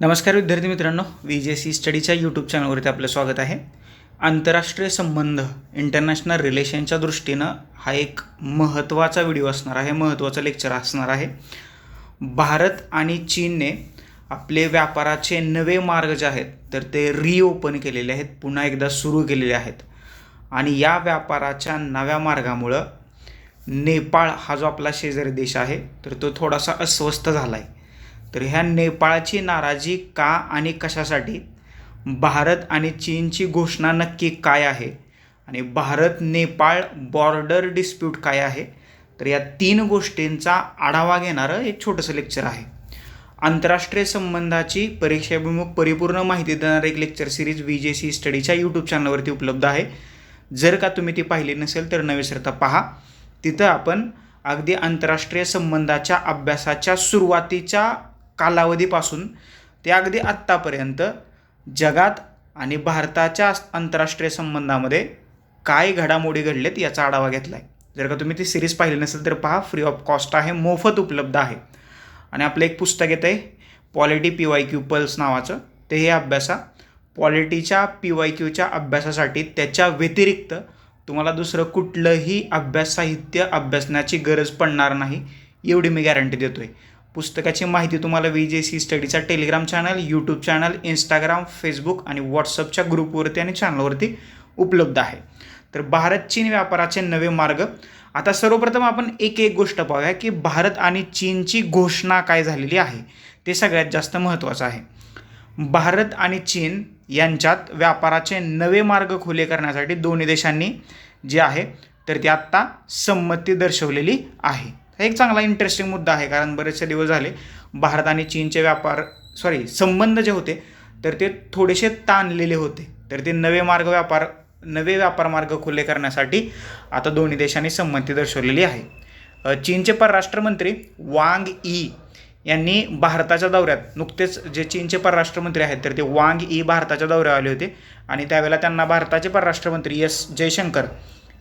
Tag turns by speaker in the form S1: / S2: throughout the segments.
S1: नमस्कार विद्यार्थी मित्रांनो व्ही जे सी स्टडीच्या यूट्यूब चॅनलवरती आपलं स्वागत आहे. आंतरराष्ट्रीय संबंध इंटरनॅशनल रिलेशनच्या दृष्टीनं हा एक महत्त्वाचा व्हिडिओ असणार आहे महत्त्वाचा लेक्चर असणार आहे. भारत आणि चीनने आपले व्यापाराचे नवे मार्ग जे आहेत तर ते रिओपन केलेले आहेत पुन्हा एकदा सुरू केलेले आहेत. आणि या व्यापाराच्या नव्या मार्गामुळं नेपाळ हा जो आपला शेजारी देश आहे तर तो थोडासा अस्वस्थ झाला आहे तर ह्या नेपाळची नाराजी का आणि कशासाठी? भारत आणि चीनची घोषणा नक्की काय आहे? आणि भारत नेपाळ बॉर्डर डिस्प्यूट काय आहे? तर या तीन गोष्टींचा आढावा घेणारं एक छोटंसं लेक्चर आहे. आंतरराष्ट्रीय संबंधाची परीक्षाभिमुख परिपूर्ण माहिती देणारं एक lecture series V J C स्टडीच्या YouTube चॅनलवरती उपलब्ध आहे. जर का तुम्ही ती पाहिली नसेल तर न विसरता पहा. तिथं आपण अगदी आंतरराष्ट्रीय संबंधाच्या अभ्यासाच्या सुरुवातीच्या कालावधीपासून ते अगदी आत्तापर्यंत जगात आणि भारताच्या आंतरराष्ट्रीय संबंधामध्ये काय घडामोडी घडलेत याचा आढावा घेतला आहे जर का तुम्ही ती सिरीज पाहिली नसेल तर पहा फ्री ऑफ कॉस्ट आहे मोफत उपलब्ध आहे. आणि आपलं एक पुस्तक येतं आहे polity P Y Q plus नावाचं. ते हे अभ्यासा. पॉलिटीच्या पी वाय क्यूच्या अभ्यासासाठी त्याच्या व्यतिरिक्त तुम्हाला दुसरं कुठलंही अभ्यास साहित्य अभ्यासण्याची गरज पडणार नाही एवढी मी गॅरंटी देतो आहे पुस्तकाची माहिती तुम्हाला V J C स्टडीचा Telegram channel YouTube channel Instagram Facebook आणि व्हॉट्सअपच्या ग्रुपवरती आणि चॅनलवरती उपलब्ध आहे. तर भारत चीन व्यापाराचे नवे मार्ग. आता सर्वप्रथम आपण एक एक गोष्ट पाहूया की भारत आणि चीनची घोषणा काय झालेली आहे ते सगळ्यात जास्त महत्त्वाचं आहे. भारत आणि चीन यांच्यात व्यापाराचे नवे मार्ग खुले करण्यासाठी दोन्ही देशांनी जे आहे तर ती आत्ता संमती दर्शवलेली आहे. हा एक चांगला इंटरेस्टिंग मुद्दा आहे कारण बरेचसे दिवस झाले भारत आणि चीनचे व्यापार सॉरी संबंध जे होते तर ते थोडेसे ताणलेले होते. तर ते नवे मार्ग व्यापार नवे व्यापार मार्ग खुले करण्यासाठी आता दोन्ही देशांनी संमती दर्शवलेली आहे. चीनचे परराष्ट्र मंत्री वांग ई यांनी भारताच्या दौऱ्यात नुकतेच जे चीनचे परराष्ट्रमंत्री आहेत तर ते वांग ई भारताच्या दौऱ्यावर आले होते. आणि त्यावेळेला त्यांना भारताचे परराष्ट्रमंत्री एस जयशंकर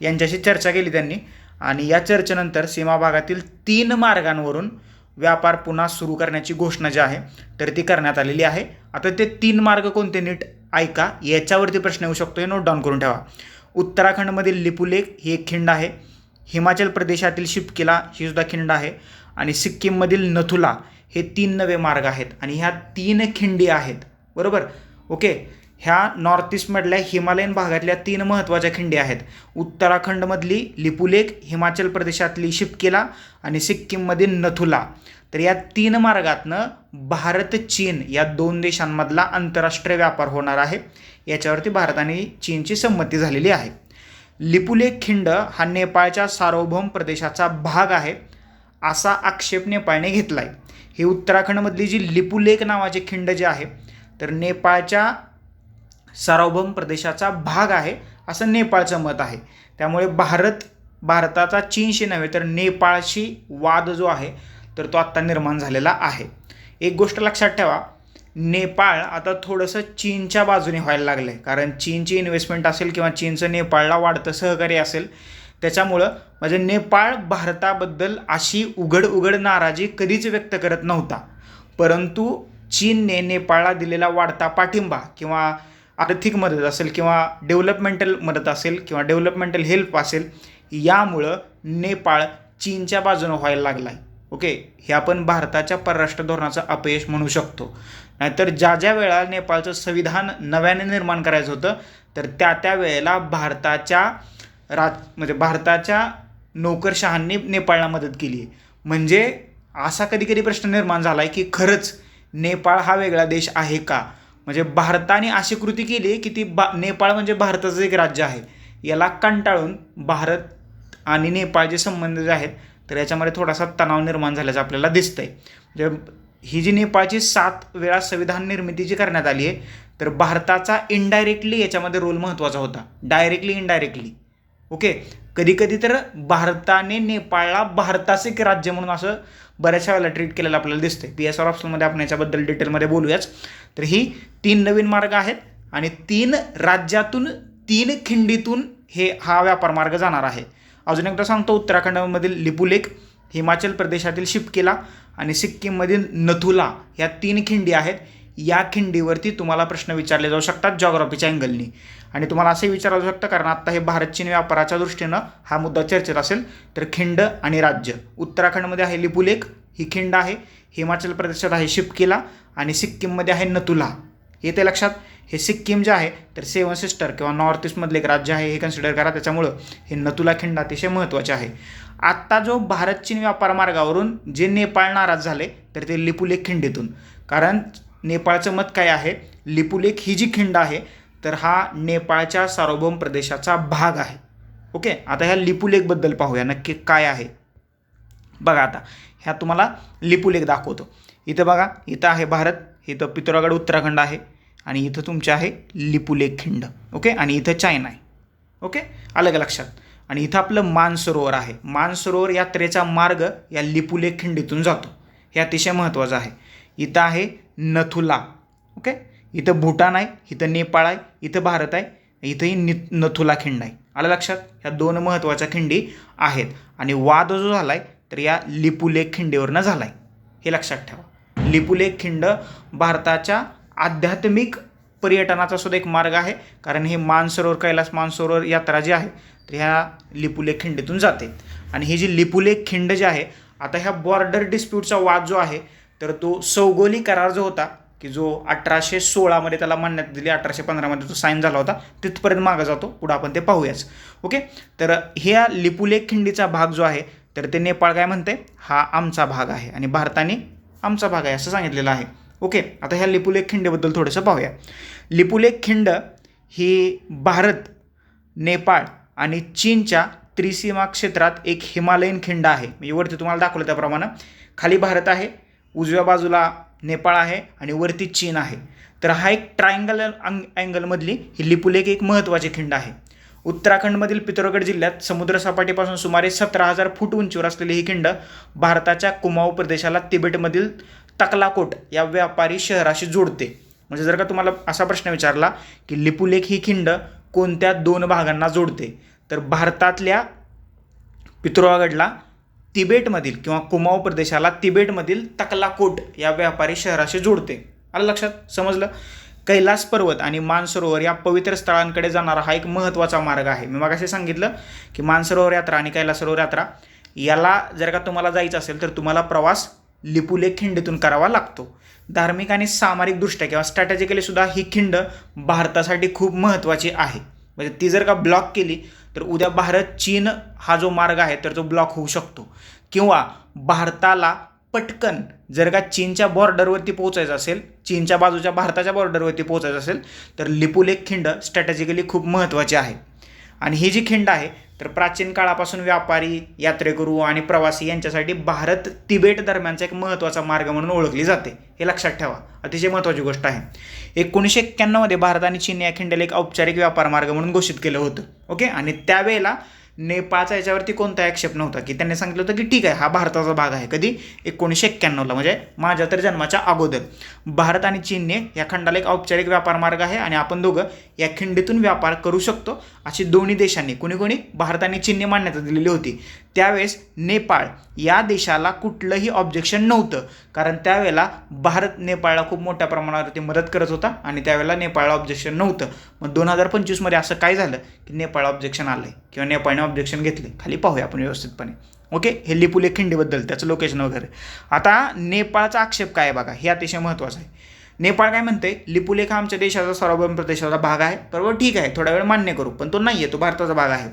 S1: यांच्याशी चर्चा केली त्यांनी. आणि या चर्चेनंतर सीमा भागातील तीन मार्गांवरून व्यापार पुन्हा सुरू करण्याची घोषणा जी आहे तर ती करण्यात आलेली आहे. आता ते तीन मार्ग कोणते नीट? ऐका याच्यावरती प्रश्न येऊ शकतो हे नोट डाऊन करून ठेवा. उत्तराखंडमधील लिपुलेख ही एक खिंड आहे. हिमाचल प्रदेशातील शिपकिला ही सुद्धा खिंड आहे. आणि सिक्कीममधील नथुला हे तीन नवे मार्ग आहेत. आणि ह्या तीन खिंडी आहेत. बरोबर? ओके. ह्या नॉर्थ ईस्टमधल्या हिमालयन भागातल्या तीन महत्त्वाच्या खिंडी आहेत. उत्तराखंडमधली लिपुलेख हिमाचल प्रदेशातली शिपकेला आणि सिक्कीममधील नथुला. तर या तीन मार्गातनं भारत चीन या दोन देशांमधला आंतरराष्ट्रीय व्यापार होणार आहे. याच्यावरती भारत आणि चीनची संमती झालेली आहे. लिपुलेख खिंड हा नेपाळच्या सार्वभौम प्रदेशाचा भाग आहे असा आक्षेप नेपाळने घेतला आहे ही उत्तराखंडमधली जी लिपुलेख नावाची खिंड जी आहे तर नेपाळच्या सार्वभौम प्रदेशाचा भाग आहे असं नेपाळचं मत आहे. त्यामुळे भारत भारताचा चीनशी नव्हे तर नेपाळशी वाद जो आहे तर तो आत्ता निर्माण झालेला आहे. एक गोष्ट लक्षात ठेवा नेपाळ आता थोडंसं चीनच्या बाजूने व्हायला लागलं आहे कारण चीनची इन्व्हेस्टमेंट असेल किंवा चीनचं नेपाळला वाढतं सहकार्य असेल त्याच्यामुळं म्हणजे नेपाळ भारताबद्दल अशी उघड उघड नाराजी कधीच व्यक्त करत नव्हता. परंतु चीनने नेपाळला दिलेला वाढता पाठिंबा किंवा आर्थिक मदत असेल किंवा डेव्हलपमेंटल मदत असेल किंवा डेव्हलपमेंटल हेल्प असेल यामुळं नेपाळ चीनच्या बाजूनं व्हायला लागला आहे ओके हे आपण भारताच्या परराष्ट्र धोरणाचं अपयश म्हणू शकतो. नाहीतर ज्या ज्या वेळा नेपाळचं संविधान नव्याने निर्माण करायचं होतं तर त्या त्या वेळेला भारताच्या राज म्हणजे भारताच्या नोकरशहांनी नेपाळला मदत केली आहे म्हणजे असा कधी कधी प्रश्न निर्माण झाला आहे की खरंच नेपाळ हा वेगळा देश आहे का? म्हणजे भारताने अशी कृती केली की ती बा नेपाळ म्हणजे भारताचं एक राज्य आहे. याला कंटाळून भारत आणि नेपाळचे संबंध जे आहेत तर याच्यामध्ये थोडासा तणाव निर्माण झाल्याचं आपल्याला दिसतंय. म्हणजे ही जी नेपाळची सात वेळा संविधान निर्मिती जी करण्यात आली आहे तर भारताचा इनडायरेक्टली याच्यामध्ये रोल महत्त्वाचा होता. डायरेक्टली इनडायरेक्टली ओके कधीकधी तर भारताने नेपाळला भारताचे एक राज्य म्हणून असं बऱ्याचशा वेळेला ट्रीट केलेलं आपल्याला दिसतंय. पी एस आर ऑप्शनमध्ये आपण याच्याबद्दल डिटेलमध्ये बोलूयाच. तर ही तीन नवीन मार्ग आहेत आणि तीन राज्यातून तीन खिंडीतून हे हा व्यापार मार्ग जाणार आहे. अजून एकदा सांगतो उत्तराखंडमधील लिपुलेख हिमाचल प्रदेशातील शिपकेला आणि सिक्कीममधील नथुला ह्या तीन खिंडी आहेत. या खिंडीवरती तुम्हाला प्रश्न विचारले जाऊ शकतात जॉग्रॉफीच्या अँगलनी आणि तुम्हाला असंही विचारलं जाऊ शकतं कारण आत्ता हे भारत चीन व्यापाराच्या दृष्टीनं हा मुद्दा चर्चेत असेल. तर खिंड आणि राज्य. उत्तराखंडमध्ये आहे लिपुलेख ही खिंड आहे. हिमाचल प्रदेशात आहे शिपकिला आणि सिक्कीममध्ये आहे नतुला. येते लक्षात? हे सिक्कीम जे आहे तर सेवन सिस्टर किंवा नॉर्थ ईस्टमधलं एक राज्य आहे हे कन्सिडर करा. त्याच्यामुळं हे नतुला खिंड अतिशय महत्त्वाचे आहे. आत्ता जो भारत चीन व्यापार मार्गावरून जे नेपाळ नाराज झाले तर ते लिपुलेख खिंडीतून. कारण नेपाळचं मत काय आहे? लिपुलेख ही जी खिंड आहे तर हा नेपाळच्या सार्वभौम प्रदेशाचा भाग आहे. ओके? आता ह्या लिपुलेखबद्दल पाहूया नक्की काय आहे? बघा आता. ह्या तुम्हाला लिपुलेख दाखवतो. इथं बघा इथं आहे भारत इथं पितोरागड उत्तराखंड आहे आणि इथं तुमचे आहे लिपुलेख खिंड ओके? आणि इथं चायना आहे ओके? आलं का लक्षात? आणि इथं आपलं मानसरोवर आहे. मानसरोवर यात्रेचा मार्ग या लिपुलेख खिंडीतून जातो. हे अतिशय महत्त्वाचं आहे. इथं आहे नथुला ओके? इथं भूटान आहे इथं नेपाळ आहे इथं भारत आहे इथंही नि नथुला खिंड आहे. आलं लक्षात? ह्या दोन महत्त्वाच्या खिंडी आहेत. आणि वाद जो झाला आहे तर या लिपुलेख खिंडीवरनं झाला आहे हे लक्षात ठेवा. लिपुलेख खिंड भारताच्या आध्यात्मिक पर्यटनाचा सुद्धा एक मार्ग आहे. कारण हे मानसरोवर कैलास मानसरोवर यात्रा जी आहे तर ह्या लिपुलेख खिंडीतून जाते. आणि ही जी लिपुलेख खिंड जी आहे आता ह्या बॉर्डर डिस्प्यूटचा वाद जो आहे तर तो सौगोली करार जो होता की जो अठराशे सोळामध्ये त्याला मान्यता दिली अठराशे पंधरामध्ये तो साईन झाला होता तिथपर्यंत मागं जातो. पुढं आपण ते पाहूयाच. ओके तर ह्या लिपुलेख खिंडीचा भाग जो आहे तर ते नेपाळ काय म्हणते? हा आमचा भाग आहे आणि भारताने आमचा भाग आहे असं सांगितलेलं आहे. ओके आता ह्या लिपुलेख खिंडेबद्दल थोडंसं पाहूया. लिपुलेख खिंड ही भारत नेपाळ आणि चीनच्या त्रिसीमा क्षेत्रात एक हिमालयीन खिंड आहे. म्हणजे वरती तुम्हाला दाखवलं त्याप्रमाणे. खाली भारत आहे उजव्या बाजूला नेपाळ आहे आणि वरती चीन आहे. तर हा एक ट्रायंगल अँगलमधली ही लिपुलेख एक महत्त्वाची खिंड आहे. उत्तराखंडमधील पिथोरगड जिल्ह्यात समुद्रसपाटीपासून सुमारे सतरा हजार फूट उंचीवर असलेली ही खिंड भारताच्या कुमाऊ प्रदेशाला तिबेटमधील तकलाकोट या व्यापारी शहराशी जोडते. म्हणजे जर का तुम्हाला असा प्रश्न विचारला की लिपुलेख ही खिंड कोणत्या दोन भागांना जोडते तर भारतातल्या पित्रोगडला तिबेटमधील किंवा कुमाऊ प्रदेशाला तिबेटमधील तकलाकोट या व्यापारी शहराशी जोडते. आलं लक्षात? समजलं? कैलास पर्वत आणि मानसरोवर या पवित्र स्थळांकडे जाणारा हा एक महत्त्वाचा मार्ग आहे. मी मगाशी सांगितलं की मानसरोवर यात्रा आणि कैलासरोवर यात्रा याला जर का तुम्हाला जायचं असेल तर तुम्हाला प्रवास लिपुले खिंडीतून करावा लागतो. धार्मिक आणि सामाजिकदृष्ट्या किंवा स्ट्रॅटेजिकली सुद्धा ही खिंड भारतासाठी खूप महत्त्वाची आहे. म्हणजे ती जर का ब्लॉक केली तर उद्या भारत चीन हा जो मार्ग आहे तर तो ब्लॉक होऊ शकतो. किंवा भारताला पटकन जर का चीनच्या बॉर्डरवरती पोहोचायचं असेल चीनच्या बाजूच्या भारताच्या बॉर्डरवरती पोहोचायचं असेल तर लिपुलेख खिंड स्ट्रॅटेजिकली खूप महत्त्वाची आहे. आणि ही जी खिंड आहे तर प्राचीन काळापासून व्यापारी यात्रेकरू आणि प्रवासी यांच्यासाठी भारत तिबेट दरम्यानचा एक महत्त्वाचा मार्ग म्हणून ओळखली जाते. हे लक्षात ठेवा. अतिशय महत्त्वाची गोष्ट आहे. एकोणीसशे एक्क्याण्णवमध्ये भारत आणि चीन या खिंडेला एक औपचारिक व्यापार मार्ग म्हणून घोषित केलं होतं. ओके? आणि त्यावेळेला नेपाळचा याच्यावरती कोणता आक्षेप नव्हता की त्यांनी सांगितलं होतं की ठीक आहे हा भारताचा भाग आहे. कधी? एकोणीसशे एक्क्याण्णवला म्हणजे माझ्या तर जन्माच्या अगोदर. भारत आणि चीनने या खंडाला एक औपचारिक व्यापार मार्ग आहे आणि आपण दोघं या खिंडीतून व्यापार करू शकतो अशी दोन्ही देशांनी कोणी कोणी? भारत आणि चीनने मान्यता दिलेली होती. त्यावेळेस नेपाळ या देशाला कुठलंही ऑब्जेक्शन नव्हतं. कारण त्यावेळेला भारत नेपाळला खूप मोठ्या प्रमाणावरती मदत करत होता आणि त्यावेळेला नेपाळला ऑब्जेक्शन नव्हतं. मग दोन हजार पंचवीसमध्ये असं काय झालं? की नेपाळ ऑब्जेक्शन आलं आहे किंवा नेपाळने ऑब्जेक्शन घेतले खाली पाहूया आपण व्यवस्थितपणे. ओके? हे लिपुले खिंडीबद्दल त्याचं लोकेशन वगैरे. आता नेपाळचा आक्षेप काय बघा? हे अतिशय महत्त्वाचं आहे. नेपाळ काय म्हणते लिपुलेख हा आमच्या देशाचा सार्वभौम प्रदेशाचा भाग आहे. बरोबर? ठीक आहे. थोडा वेळ मान्य करू. पण तो नाही आहे तो भारताचा भाग आहे.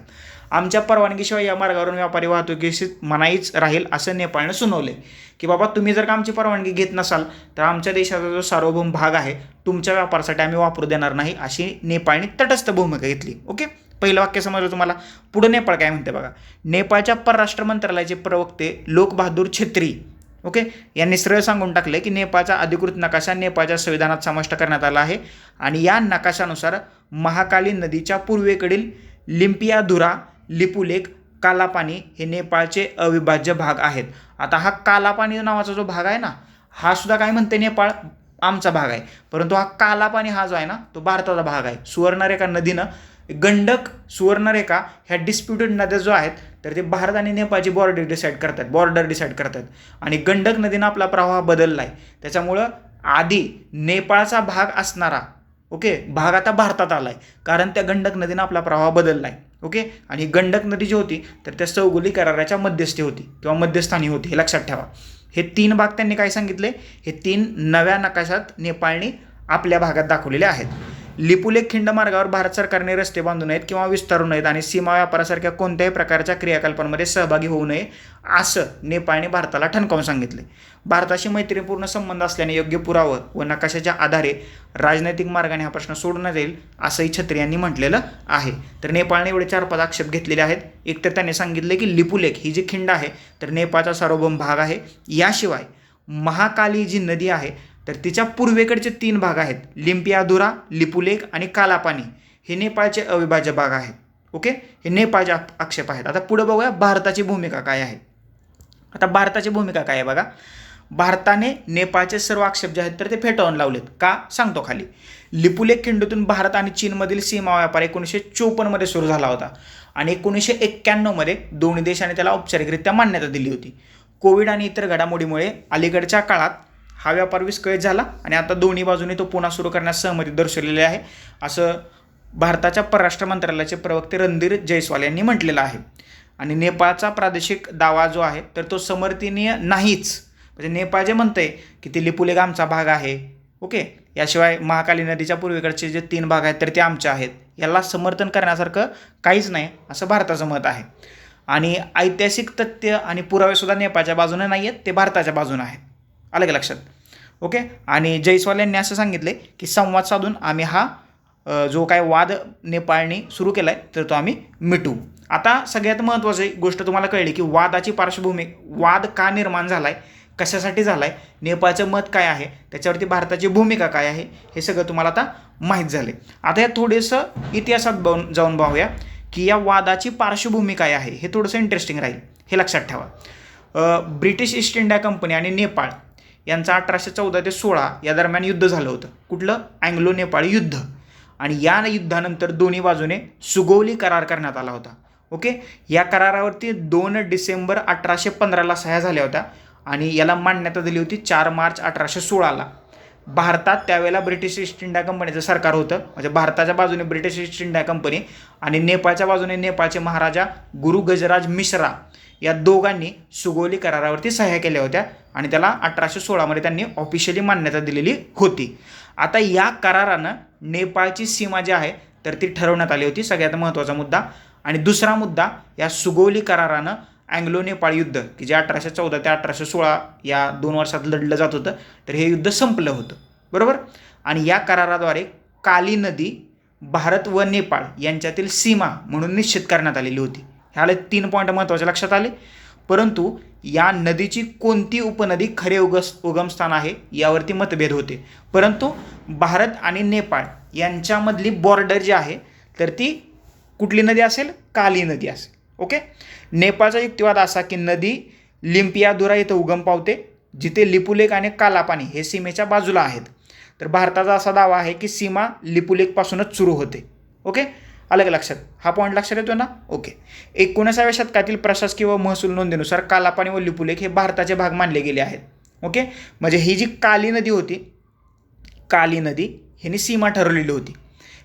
S1: आमच्या परवानगीशिवाय या मार्गावरून व्यापारी वाहतुकीशी मनाईच राहील असं नेपाळनं सुनावले की बाबा तुम्ही जर का आमची परवानगी घेत नसाल तर आमच्या देशाचा जो सार्वभौम भाग आहे तुमच्या व्यापारासाठी आम्ही वापरू देणार नाही अशी नेपाळने तटस्थ भूमिका घेतली. ओके? पहिलं वाक्य समजलं तुम्हाला? पुढं नेपाळ काय म्हणते बघा. नेपाळच्या परराष्ट्र मंत्रालयाचे प्रवक्ते लोक बहादूर छेत्री ओके? यांनी सरळ सांगून टाकलं की नेपाळचा अधिकृत नकाशा नेपाळच्या संविधानात समाविष्ट करण्यात आला आहे. आणि या नकाशानुसार महाकाली नदीच्या पूर्वेकडील लिम्पियाधुरा लिपुलेख कालापानी हे नेपाळचे अविभाज्य भाग आहेत. आता हा कालापानी नावाचा जो भाग आहे ना हा सुद्धा काय म्हणते नेपाळ? आमचा भाग आहे. परंतु हा कालापानी हा जो आहे ना तो भारताचा भाग आहे. सुवर्णरेखा नदीनं गंडक सुवर्णरेखा ह्या डिस्प्युटेड नद्या जो आहेत तर ते भारत आणि नेपाळची बॉर्डर डिसाईड करतात बॉर्डर डिसाईड करतात. आणि गंडक नदीनं आपला प्रवाह बदलला आहे त्याच्यामुळं आधी नेपाळचा भाग असणारा ओके भाग आता भारतात आला आहे कारण त्या गंडक नदीनं आपला प्रवाह बदलला आहे ओके? आणि गंडक नदी जी होती तर त्या चौगुली कराराच्या मध्यस्थी होती किंवा मध्यस्थानी होती हे लक्षात ठेवा. हे तीन भाग त्यांनी काय सांगितले? हे तीन नव्या नकाशात नेपाळने आपल्या भागात दाखवलेले आहेत. लिपुलेख खिंड मार्गावर भारत सरकारने रस्ते बांधू नयेत किंवा विस्तारू नयेत आणि सीमा व्यापारासारख्या कोणत्याही प्रकारच्या क्रियाकल्पांमध्ये सहभागी होऊ नये असं नेपाळने भारताला ठणकावून सांगितले. भारताशी मैत्रीपूर्ण संबंध असल्याने योग्य पुरावं व नकाशाच्या आधारे राजनैतिक मार्गाने हा प्रश्न सोडण्यात येईल असंही छत्री यांनी म्हटलेलं आहे. तर नेपाळने एवढे चार पाच आक्षेप घेतलेले आहेत. एक तर त्यांनी सांगितले की लिपुलेख ही जी खिंड आहे तर नेपाळचा सार्वभौम भाग आहे. याशिवाय महाकाली जी नदी आहे तर तिच्या पूर्वेकडचे तीन भाग आहेत. लिंपियाधुरा लिपुलेख आणि कालापानी. हे नेपाळचे अविभाज्य भाग आहेत. ओके? हे नेपाळचे आक्षेप आहेत. आता पुढे बघूया भारताची भूमिका काय आहे. आता भारताची भूमिका काय आहे बघा? भारताने नेपाळचे सर्व आक्षेप जे आहेत तर ते फेटाळून लावलेत. का? सांगतो खाली. लिपुलेख खिंडूतून भारत आणि चीनमधील सीमा व्यापार एकोणीसशे चोपन्नमध्ये सुरू झाला होता. आणि एकोणीसशे एक्क्याण्णवमध्ये दोन्ही देशांनी त्याला औपचारिकरित्या मान्यता दिली होती. कोविड आणि इतर घडामोडीमुळे अलीकडच्या काळात हा व्यापार विस्कळीत झाला आणि आता दोन्ही बाजूने तो पुन्हा सुरू करण्यास सहमती दर्शवलेली आहे. असं भारताच्या परराष्ट्र मंत्रालयाचे प्रवक्ते रणधीर जयस्वाल यांनी म्हटलेलं आहे. आणि नेपाळचा प्रादेशिक दावा जो आहे तर तो समर्थनीय नाहीच. म्हणजे नेपाळ जे म्हणतंय की ते लिपुलेग आमचा भाग आहे ओके? याशिवाय महाकाली नदीच्या पूर्वेकडचे जे तीन भाग आहेत तर ते आमचे आहेत. याला समर्थन करण्यासारखं काहीच नाही असं भारताचं मत आहे. आणि ऐतिहासिक तथ्य आणि पुरावेसुद्धा नेपाळच्या बाजूने नाही आहेत ते भारताच्या बाजूने आहेत. आलं का लक्षात? ओके? आणि जयस्वाल यांनी असं सांगितले की संवाद साधून आम्ही हा जो काय वाद नेपाळने सुरू केला आहे तर तो आम्ही मिटू आता सगळ्यात महत्त्वाची गोष्ट तुम्हाला कळली की वादाची पार्श्वभूमी वाद का निर्माण झाला आहे कशासाठी झाला आहे नेपाळचं मत काय आहे त्याच्यावरती भारताची भूमिका काय आहे हे सगळं तुम्हाला आता माहीत झाले. आता या थोडंसं इतिहासात बन जाऊन पाहूया की या वादाची पार्श्वभूमी काय आहे हे थोडंसं इंटरेस्टिंग राहील. हे लक्षात ठेवा. ब्रिटिश ईस्ट इंडिया कंपनी आणि नेपाळ यांचं अठराशे चौदा ते सोळा या दरम्यान युद्ध झालं होतं. कुठलं? अँग्लो नेपाळी युद्ध. आणि या युद्धानंतर दोन्ही बाजूने सुगोवली करार करण्यात आला होता. ओके? या करारावरती दोन डिसेंबर अठराशे पंधराला सह्या झाल्या होत्या. आणि याला मान्यता दिली होती चार मार्च अठराशे सोळाला. भारतात त्यावेळेला ब्रिटिश ईस्ट इंडिया कंपनीचं सरकार होतं. म्हणजे भारताच्या बाजूने ब्रिटिश ईस्ट इंडिया कंपनी आणि नेपाळच्या बाजूने नेपाळचे महाराजा गुरु गजराज मिश्रा या दोघांनी सुगोली करारावरती सह्या केल्या होत्या आणि त्याला अठराशे सोळामध्ये त्यांनी ऑफिशियली मान्यता दिलेली होती. आता या करारानं नेपाळची सीमा जी आहे तर ती ठरवण्यात आली होती. सगळ्यात महत्त्वाचा मुद्दा. आणि दुसरा मुद्दा या सुगोली करारानं अँग्लो नेपाळ युद्ध की जे अठराशे चौदा ते अठराशे सोळा या दोन वर्षात लढलं जात होतं तर हे युद्ध संपलं होतं. बरोबर? आणि या कराराद्वारे काली नदी भारत व नेपाळ यांच्यातील सीमा म्हणून निश्चित करण्यात आलेली होती. ह्याला तीन पॉईंट महत्त्वाचे लक्षात आले. परंतु या नदीची कोणती उपनदी खरे उगस उगमस्थान आहे यावरती मतभेद होते. परंतु भारत आणि नेपाळ यांच्यामधली बॉर्डर जी आहे तर ती कुठली नदी असेल? काली नदी असेल. ओके? नेपाळचा युक्तिवाद असा की नदी लिंपियादुरा इथं उगम पावते जिथे लिपुलेक आणि कालापाणी हे सीमेच्या बाजूला आहेत. तर भारताचा असा दावा आहे की सीमा लिपुलेकपासूनच सुरू होते. ओके? आलं का लक्षात? हा पॉईंट लक्षात येतो ना? ओके. एकोणीसाव्या शतकातील प्रशासकीय व महसूल नोंदीनुसार कालापाणी व लिपुलेक हे भारताचे भाग मानले गेले आहेत. ओके? म्हणजे ही जी काली नदी होती काली नदी ह्यानी सीमा ठरवलेली होती.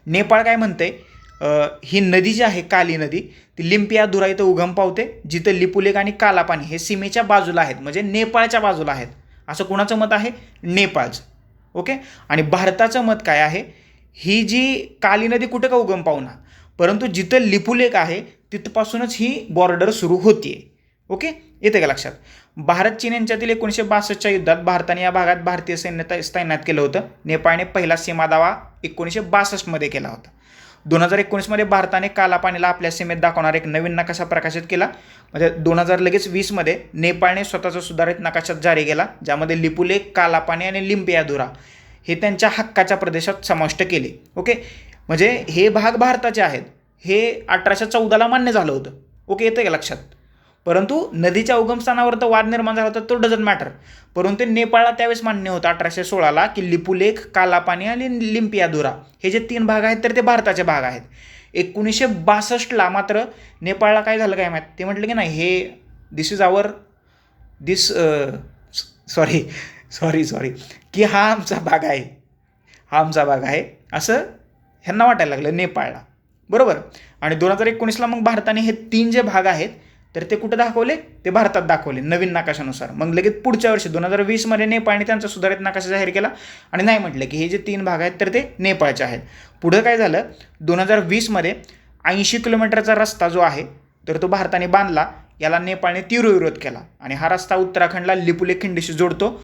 S1: नेपाळ काय म्हणते ही नदी जी आहे काली नदी ती लिंपिया दुरा इथं उगम पावते जिथं लिपुलेक आणि कालापाणी हे सीमेच्या बाजूला आहेत म्हणजे नेपाळच्या बाजूला आहेत. असं कुणाचं मत आहे? नेपाळचं. ओके? आणि भारताचं मत काय आहे? ही जी काली नदी कुठं का उगम पावना परंतु जिथं लिपुलेक आहे तिथपासूनच ही बॉर्डर सुरू होतीये. ओके? येते का लक्षात? भारत चीन यांच्यातील एकोणीसशे बासष्टच्या युद्धात भारताने या भागात भारतीय सैन्य तैनात केलं होतं. नेपाळने पहिला सीमा दावा एकोणीसशे बासष्टमध्ये केला होता. दोन हजार एकोणीसमध्ये भारताने कालापाणीला आपल्या सीमेत दाखवणारा एक नवीन नकाशा प्रकाशित केला. म्हणजे दोन हजार लगेच वीसमध्ये नेपाळने स्वतःचा सुधारित नकाशा जारी केला ज्यामध्ये लिपुले कालापाणी आणि लिंपियाधुरा हे त्यांच्या हक्काच्या प्रदेशात समाविष्ट केले. ओके? म्हणजे हे भाग भारताचे आहेत. हे अठराशे चौदाला मान्य झालं होतं. ओके? येतं का लक्षात? परंतु नदीच्या उगमस्थानावर तर वाद निर्माण झाला होता तो डझंट मॅटर परंतु नेपाळला त्यावेळेस मान्य होतं अठराशे सोळाला की लिपुलेख कालापानी आणि लिंपियादुरा हे जे तीन भाग आहेत तर ते भारताचे भाग आहेत. एकोणीसशे बासष्टला मात्र नेपाळला काय झालं काय माहीत? ते म्हटलं की नाही हे this is our this sorry sorry sorry की हा आमचा भाग आहे. हा आमचा भाग आहे असं ह्यांना वाटायला लागलं नेपाळला. बरोबर? आणि दोन हजार एकोणीसला मग भारताने हे तीन जे भाग आहेत तर ते कुठं दाखवले? ते भारतात दाखवले नवीन नाकाशानुसार. मग लगेच पुढच्या वर्षी दोन हजार वीसमध्ये नेपाळने त्यांचा सुधारित नाकाशा जाहीर केला आणि नाही म्हटलं की हे जे तीन भाग आहेत तर ते नेपाळचे आहेत. पुढं काय झालं? दोन हजार वीसमध्ये ऐंशी किलोमीटरचा रस्ता जो आहे तर तो भारताने बांधला. याला नेपाळने तीव्र विरोध केला. आणि हा रस्ता उत्तराखंडला लिपुले खिंडीशी जोडतो.